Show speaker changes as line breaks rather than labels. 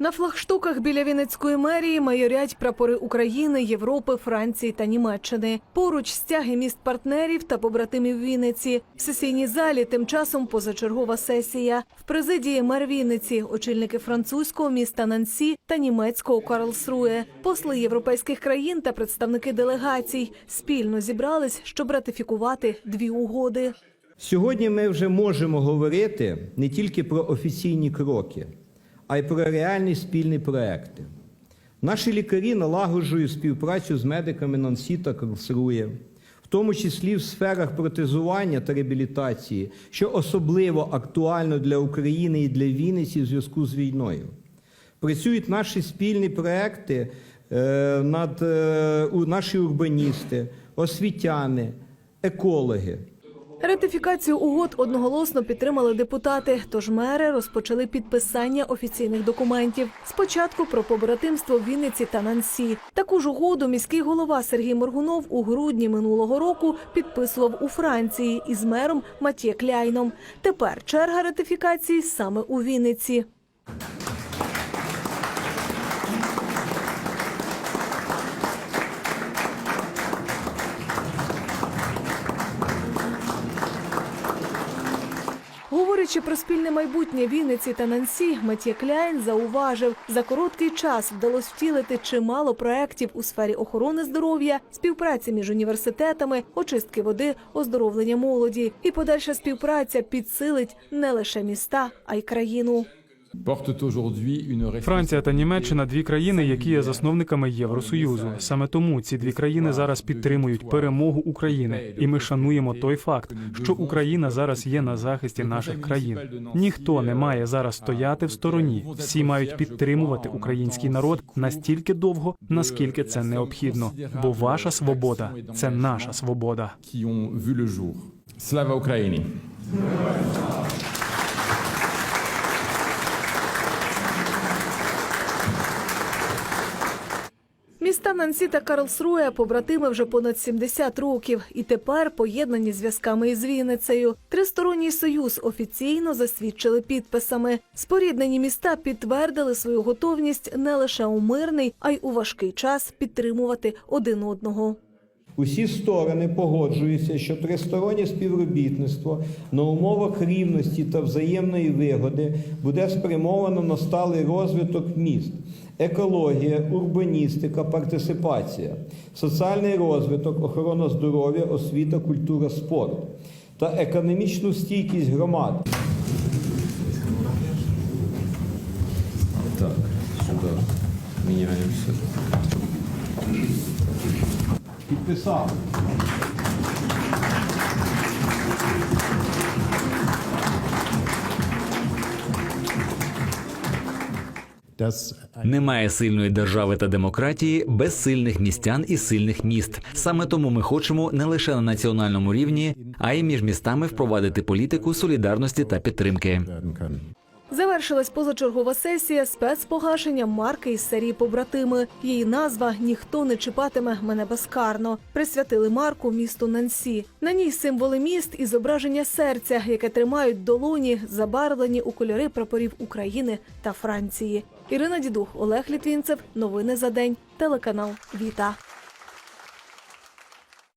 На флагштоках біля Вінницької мерії майорять прапори України, Європи, Франції та Німеччини. Поруч стяги міст партнерів та побратимів Вінниці. В сесійній залі тим часом позачергова сесія. В президії мер Вінниці, очільники французького міста Нансі та німецького Карлсруе, посли європейських країн та представники делегацій спільно зібрались, щоб ратифікувати дві угоди.
Сьогодні ми вже можемо говорити не тільки про офіційні кроки, а й про реальні спільні проекти. Наші лікарі налагоджують співпрацю з медиками Нансі та Карлсрує, в тому числі в сферах протезування та реабілітації, що особливо актуально для України і для Вінниці в зв'язку з війною. Працюють наші спільні проекти е, над е, наші урбаністи, освітяни, екологи.
Ратифікацію угод одноголосно підтримали депутати. Тож мери розпочали підписання офіційних документів. Спочатку про побратимство в Вінниці та Нансі. Таку ж угоду міський голова Сергій Моргунов у грудні минулого року підписував у Франції із мером Матє Кляйном. Тепер черга ратифікації саме у Вінниці. Говорячи про спільне майбутнє Вінниці та Нансі, Матє Кляйн зауважив, за короткий час вдалося втілити чимало проєктів у сфері охорони здоров'я, співпраці між університетами, очистки води, оздоровлення молоді. І подальша співпраця підсилить не лише міста, а й країну.
Франція та Німеччина дві країни, які є засновниками Євросоюзу. Саме тому ці дві країни зараз підтримують перемогу України, і ми шануємо той факт, що Україна зараз є на захисті наших країн. Ніхто не має зараз стояти в стороні. Всі мають підтримувати український народ настільки довго, наскільки це необхідно. Бо ваша свобода це наша свобода.
qui ont
Міста Нансі та Карлсруя побратими вже понад 70 років, і тепер поєднані зв'язками із Вінницею. Тристоронній союз офіційно засвідчили підписами. Споріднені міста підтвердили свою готовність не лише у мирний, а й у важкий час підтримувати один одного.
Усі сторони погоджуються, що тристороннє співробітництво на умовах рівності та взаємної вигоди буде спрямовано на сталий розвиток міст, екологія, урбаністика, партисипація, соціальний розвиток, охорона здоров'я, освіта, культура, спорт та економічну стійкість громад. Так, сюди міняємося. Підписав.
Немає сильної держави та демократії без сильних містян і сильних міст. Саме тому ми хочемо не лише на національному рівні, а й між містами впровадити політику солідарності та підтримки.
Завершилась позачергова сесія спецпогашення марки із серії Побратими. Її назва Ніхто не чіпатиме мене безкарно. Присвятили марку місту Нансі. На ній символи міст і зображення серця, яке тримають долоні, забарвлені у кольори прапорів України та Франції. Ірина Дідух, Олег Літвінцев. Новини за день. Телеканал Віта.